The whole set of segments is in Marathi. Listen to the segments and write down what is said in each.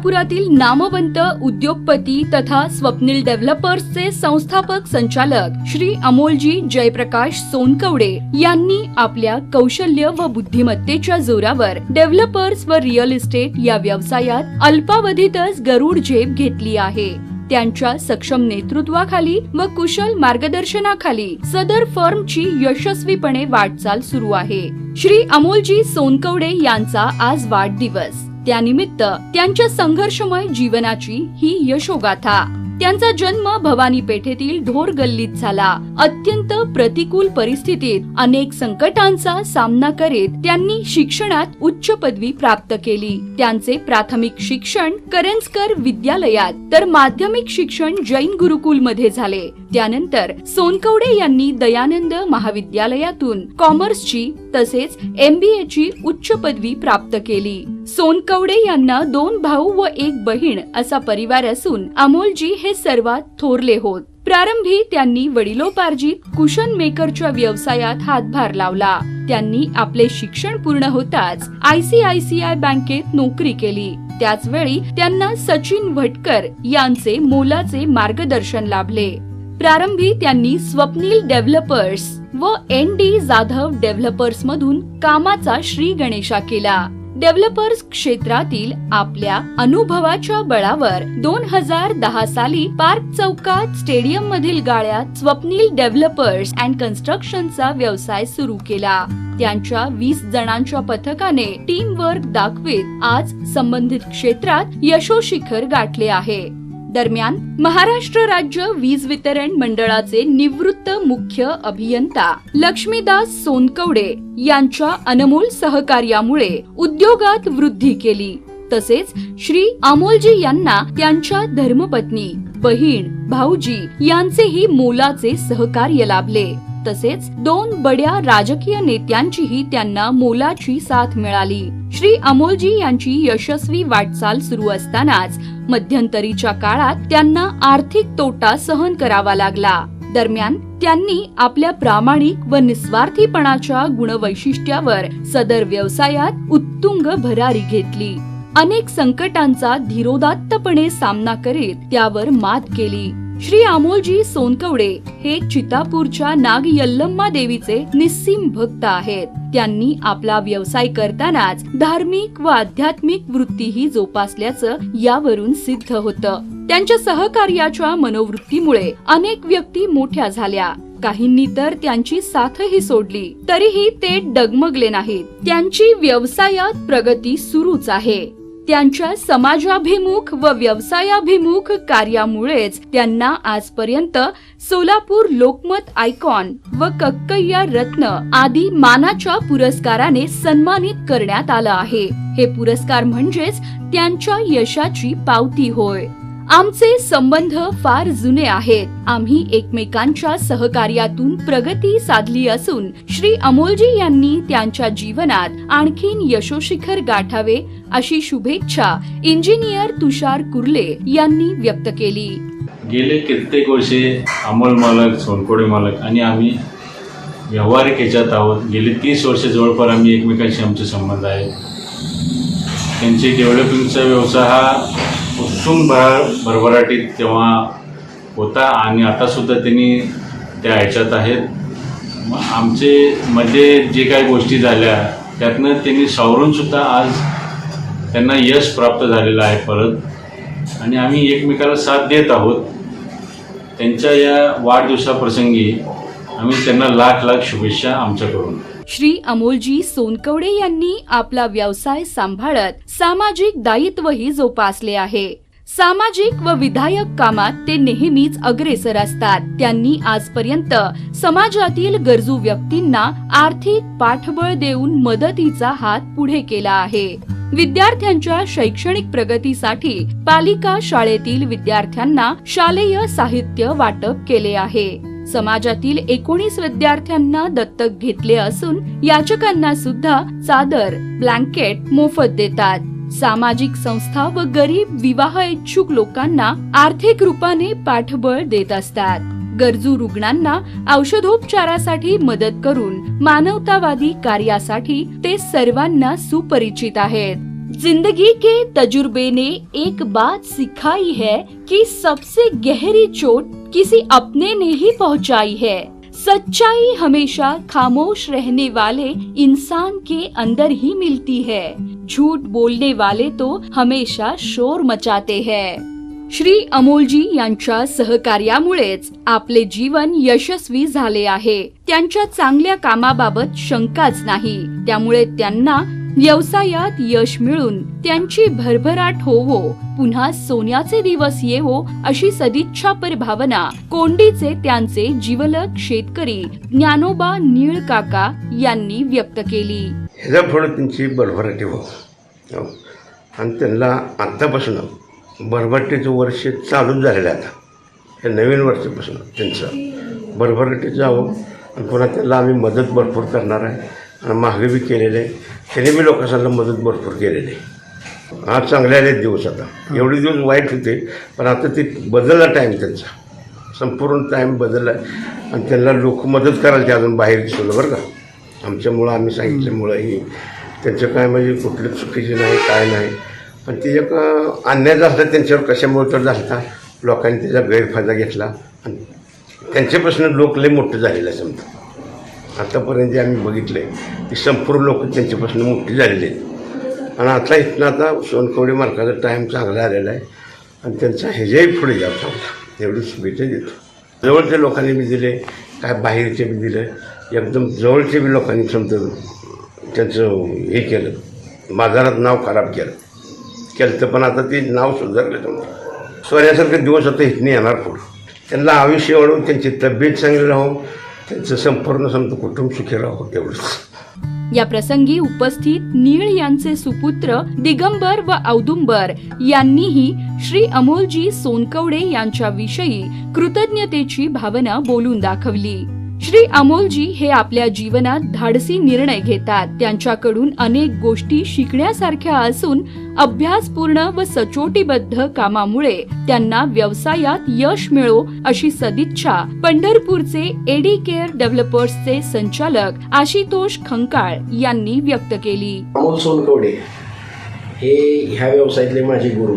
सोलापुरातील नामवंत उद्योगपती तथा स्वप्नील डेव्हलपर्सचे संस्थापक संचालक श्री अमोलजी जयप्रकाश सोनकवडे यांनी आपल्या कौशल्य व बुद्धिमत्तेच्या जोरावर डेव्हलपर्स व रिअल इस्टेट या व्यवसायात अल्पावधीतच गरुड झेप घेतली आहे. त्यांच्या सक्षम नेतृत्वाखाली व कुशल मार्गदर्शनाखाली सदर फर्मची यशस्वीपणे वाटचाल सुरू आहे. श्री अमोलजी सोनकवडे यांचा आज वाढदिवस. त्यानिमित्त त्यांच्या संघर्षमय जीवनाची ही यशोगाथा. त्यांचा जन्म भवानी पेठेतील ढोर गल्लीत झाला. अत्यंत प्रतिकूल परिस्थितीत अनेक संकटांचा सामना करीत त्यांनी शिक्षणात उच्च पदवी प्राप्त केली. त्यांचे प्राथमिक शिक्षण करंजकर विद्यालयात तर माध्यमिक शिक्षण जैन गुरुकुलमध्ये झाले. त्यानंतर सोनकवडे यांनी दयानंद महाविद्यालयातून कॉमर्सची तसेच एम बी ए ची उच्च पदवी प्राप्त केली. सोनकवडे यांना दोन भाऊ व एक बहीण असा परिवार असून अमोलजी हे सर्वात थोरले होत. प्रारंभी त्यांनी वडिलोपार्जित कुशन मेकरच्या व्यवसायात हातभार लावला. त्यांनी आपले शिक्षण पूर्ण होताच आयसीआयसीआय बँकेत नोकरी केली. त्याचवेळी त्यांना सचिन भटकर यांचे मोलाचे मार्गदर्शन लाभले. प्रारंभी त्यांनी स्वप्नील डेव्हलपर्स व एन डी जाधव डेव्हलपर्स मधून कामाचा श्री गणेशा केला. डेव्हलपर्स क्षेत्रातील आपल्या अनुभवाच्या बळावर दोन हजार दहा साली पार्क चौकात स्टेडियम मधील गाळ्यात स्वप्नील डेव्हलपर्स अँड कन्स्ट्रक्शनचा व्यवसाय सुरू केला. त्यांच्या वीस जणांच्या पथकाने टीम वर्क दाखवित आज संबंधित क्षेत्रात यशोशिखर गाठले आहे. दरम्यान महाराष्ट्र राज्य वीज वितरण मंडळाचे निवृत्त मुख्य अभियंता लक्ष्मीदास सोनकवडे यांच्या अनमोल सहकार्यामुळे उद्योगात वृद्धी केली. तसेच श्री अमोलजी यांना त्यांच्या धर्मपत्नी बहीण भाऊजी यांचेही मोलाचे सहकार्य लाभले. तसेच दोन बड्या राजकीय नेत्यांचीही त्यांना मोलाची साथ मिळाली. श्री अमोलजी यांची यशस्वी वाटचाल सुरू असतानाच मध्यंतरीच्या काळात त्यांना आर्थिक तोटा सहन करावा लागला. दरम्यान त्यांनी आपल्या प्रामाणिक व निस्वार्थीपणाच्या गुणवैशिष्ट्यावर सदर व्यवसायात उत्तुंग भरारी घेतली. अनेक संकटांचा धीरोदात्तपणे सामना करीत त्यावर मात केली. श्री अमोलजी सोनकवडे हे चितापूरच्या नाग यल्लम्मा देवीचे निस्सीम भक्त आहेत. त्यांनी आपला व्यवसाय करतानाच धार्मिक व आध्यात्मिक वृत्तीही जोपासल्याचं यावरून सिद्ध होतं. त्यांच्या सहकार्याच्या मनोवृत्तीमुळे अनेक व्यक्ती मोठ्या झाल्या. काहींनी तर त्यांची साथही सोडली. तरीही ते डगमगले नाहीत. त्यांची व्यवसायात प्रगती सुरूच आहे. त्यांच्या समाजाभिमुख व व्यवसायाभिमुख कार्यामुळेच त्यांना आजपर्यंत सोलापूर लोकमत आयकॉन व कक्कय्या रत्न आदी मानाच्या पुरस्काराने सन्मानित करण्यात आलं आहे. हे पुरस्कार म्हणजेच त्यांच्या यशाची पावती होय. आमचे संबंध फार जुने आहेत. आम्ही एकमेकांच्या सहकार्यातून प्रगती साधली असून श्री अमोलजी यांनी त्यांच्या जीवनात आणखीन यशोशिखर गाठावे अशी शुभेच्छा इंजिनियर तुषार कुर्ले यांनी व्यक्त केली. गेले कित्येक वर्षे अमोल मालक सोनकोडे मालक आणि आम्ही व्यावहारिक ह्याच्यात आहोत. गेली तीस वर्ष जवळपास आम्ही एकमेकांशी आमचे संबंध आहेत. त्यांचे डेव्हलपिंगचा व्यवसाय हा उत्तुंग भर भरभराटीत तेव्हा होता आणि आतासुद्धा त्यांनी त्या ह्याच्यात आहेत. मग आमचे मध्ये जे काही गोष्टी झाल्या त्यातनं त्यांनी सावरूनसुद्धा आज त्यांना यश प्राप्त झालेलं आहे परत. आणि आम्ही एकमेकाला साथ देत आहोत. त्यांच्या या वाढदिवसाप्रसंगी आम्ही त्यांना लाख लाख शुभेच्छा आमच्याकडून. श्री अमोलजी सोनकवडे यांनी आपला व्यवसाय सांभाळत सामाजिक दायित्वही जोपासले आहे. सामाजिक व विधायक कामात ते नेहमीच अग्रेसर असतात. त्यांनी आजपर्यंत समाजातील गरजू व्यक्तींना आर्थिक पाठबळ देऊन मदतीचा हात पुढे केला आहे. विद्यार्थ्यांच्या शैक्षणिक प्रगतीसाठी पालिका शाळेतील विद्यार्थ्यांना शालेय साहित्य वाटप केले आहे. समाजातील एकोणीस विद्यार्थ्यांना दत्तक घेतले असून याचकांना सुद्धा चादर ब्लँकेट मोफत देतात. सामाजिक संस्था व गरीब विवाह इच्छुक लोकांना आर्थिक रूपाने पाठबळ देत असतात. गरजू रुग्णांना औषधोपचारासाठी मदत करून मानवतावादी कार्यासाठी ते सर्वांना सुपरिचित आहेत. जिंदगी के तजुर्बे ने एक बात सिखाई है कि सबसे गहरी चोट किसी अपने ने ही पहुंचाई है। सच्चाई हमेशा खामोश रहने वाले इंसान के अंदर ही मिलती है। झूठ बोलने वाले तो हमेशा शोर मचाते हैं। श्री अमोलजी यांच्या सहकार्यामुळेच आपले जीवन यशस्वी झाले आहे। त्यांच्या चांगल्या कामाबाबत शंकाच नाही। त्यामुळे त्यांना व्यवसायात यश मिळून त्यांची भरभराट होवो पुन्हा सोन्याचे दिवस येवो अशी सदिच्छापर भावना कोंडीचे त्यांचे जीवलक शेतकरी ज्ञानोबा नीळ काका यांनी व्यक्त केली. ह्याच्या त्यांची भरभराटी हो हो. आणि त्यांना आत्तापासून भरभराटीचं वर्ष चालूच झालेलं आहे आता. हे नवीन वर्षापासून त्यांचं भरभराटी जावं आणि पुन्हा त्याला आम्ही मदत भरपूर करणार आहे. आणि मागे बी केलेलं आहे. त्याने बी लोकांना मदत भरपूर केलेली आहे. हा चांगले आले दिवस आता. एवढे दिवस वाईट होते पण आता ते बदलला टाईम त्यांचा. संपूर्ण टाईम बदलला. आहे आणि त्यांना लोक मदत करायची अजून बाहेर दिसवलं बरं का. आमच्यामुळं आम्ही सांगितल्यामुळं ही. त्यांचं काय म्हणजे कुठलं चुकीचे नाही काय नाही. पण ते एक अन्याय झाला त्यांच्यावर कशामुळे तर झाला लोकांनी त्याचा गैरफायदा घेतला. आणि त्यांच्यापासून लोक लय मोठं झालेलं आहे समजा. आतापर्यंत जे आम्ही बघितलं आहे की संपूर्ण लोक त्यांच्यापासून मोठी झालेली आहेत. आणि आता इथनं आता सोनकवडी मार्काचा टाईम चांगला आलेला आहे. आणि त्यांचा ह्याच्याही पुढे जाऊ चांगला एवढी शुभेच्छा देतो. जवळच्या लोकांनी बी दिले काय बाहेरचे बी दिले एकदम जवळचे बी लोकांनी समजा त्यांचं हे केलं बाजारात नाव खराब केलं. केलं तर पण आता ते नाव सुधारलं समजा सोन्यासारखे दिवस आता इथनं येणार पुढं. त्यांना आयुष्य वाढवून त्यांची तब्येत चांगली राहून त्यांचं संपूर्ण समजा कुटुंब सुखी राहो तेवढंच. या प्रसंगी उपस्थित नीळ यांचे सुपुत्र दिगंबर व औदुंबर यांनीही श्री अमोलजी सोनकवडे यांच्याविषयी कृतज्ञतेची भावना बोलून दाखवली. श्री अमोलजी हे आपल्या जीवनात धाडसी निर्णय घेतात. त्यांच्याकडून अनेक गोष्टी शिकण्यासारख्या असून अभ्यासपूर्ण व सचोटीबद्ध कामामुळे त्यांना व्यवसायात यश मिळो अशी सदिच्छा पंढरपूरचे एडी केअर डेव्हलपर्सचे संचालक आशितोष खंकाळ यांनी व्यक्त केली. अमोल सोनकवडे हे ह्या व्यवसायातले माझे गुरु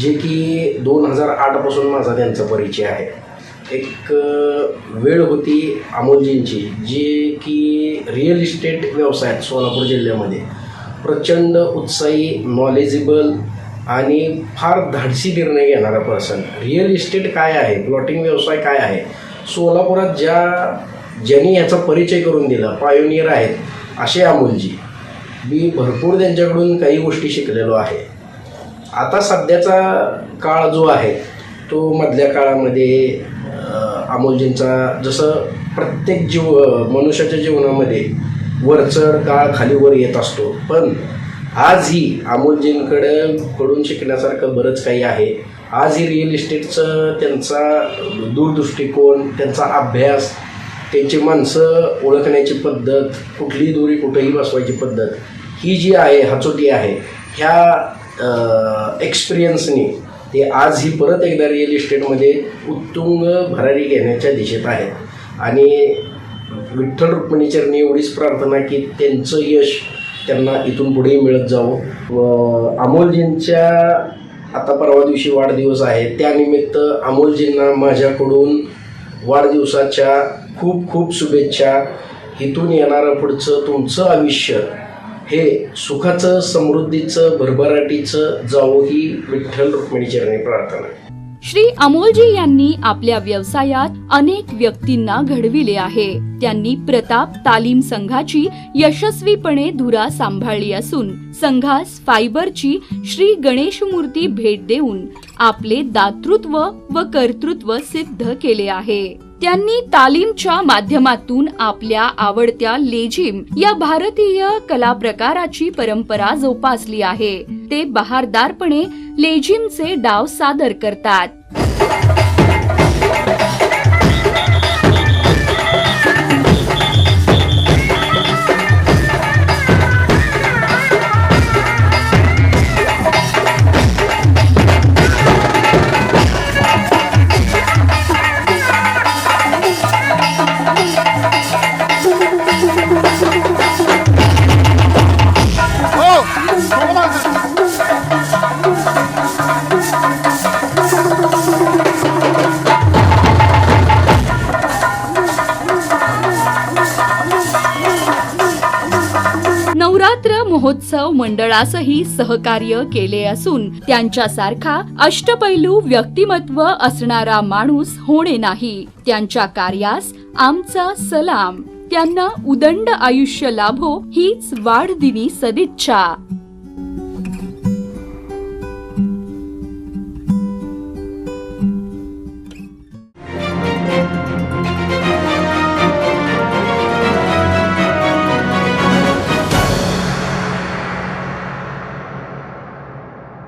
जे की दोन हजार आठपासून माझा त्यांचा परिचय आहे. एक वेळ होती अमोलजींची जी की रिअल इस्टेट व्यवसायात सोलापूर जिल्ह्यामध्ये प्रचंड उत्साही नॉलेजेबल आणि फार धाडसी निर्णय घेणारा पर्सन रिअल इस्टेट काय आहे? प्लॉटिंग व्यवसाय काय आहे? सोलापुरात ज्या ज्यांनी याचा परिचय करून दिला पायोनियर आहेत असे अमोलजी. मी भरपूर त्यांच्याकडून काही गोष्टी शिकलेलो आहे. आता सध्याचा काळ जो आहे तो मधल्या काळामध्ये अमोलजींचा जसं प्रत्येक जीव मनुष्याच्या जीवनामध्ये वरचढ काळ खाली वर येत असतो. पण आजही अमोलजींकडं कडून शिकण्यासारखं बरंच काही आहे. आजही रिअल इस्टेटचं त्यांचा दूरदृष्टिकोन त्यांचा अभ्यास त्यांची माणसं ओळखण्याची पद्धत कुठलीही दोरी कुठेही बसवायची पद्धत ही जी आहे हाचोटी आहे ह्या एक्सपिरियन्सनी ते आज ही परत एकदा रिअल इस्टेटमध्ये उत्तुंग भरारी घेण्याच्या दिशेत आहेत. आणि विठ्ठल रुक्मिणीचरणी एवढीच प्रार्थना की त्यांचं यश त्यांना इथून पुढेही मिळत जावं. व अमोलजींच्या आता परवा दिवशी वाढदिवस आहे. त्यानिमित्त अमोलजींना माझ्याकडून वाढदिवसाच्या खूप खूप शुभेच्छा. इथून येणारं पुढचं तुमचं आयुष्य हे सुखाचं समृद्धीचं भरभराटीचं जावो ही विठ्ठल रुक्मिणीचरणी प्रार्थना. श्री अमोलजी यांनी आपल्या व्यवसायात अनेक व्यक्तींना घडविले आहे. त्यांनी प्रताप तालीम संघाची यशस्वीपणे धुरा सांभाळली असून संघास फायबरची श्री गणेश मूर्ती भेट देऊन आपले दातृत्व व कर्तृत्व सिद्ध केले आहे. त्यांनी तालीमच्या माध्यमातून आपल्या आवडत्या लेझिम या भारतीय कला प्रकाराची परंपरा जोपासली आहे. ते बहारदारपणे लेझिमचे डाव सादर करतात. महोत्सव मंडळासही सहकार्य केले असून त्यांच्यासारखा अष्टपैलू व्यक्तिमत्व असणारा माणूस होणे नाही. त्यांच्या कार्यास आमचा सलाम. त्यांना उदंड आयुष्य लाभो हीच वाढदिनी सदिच्छा.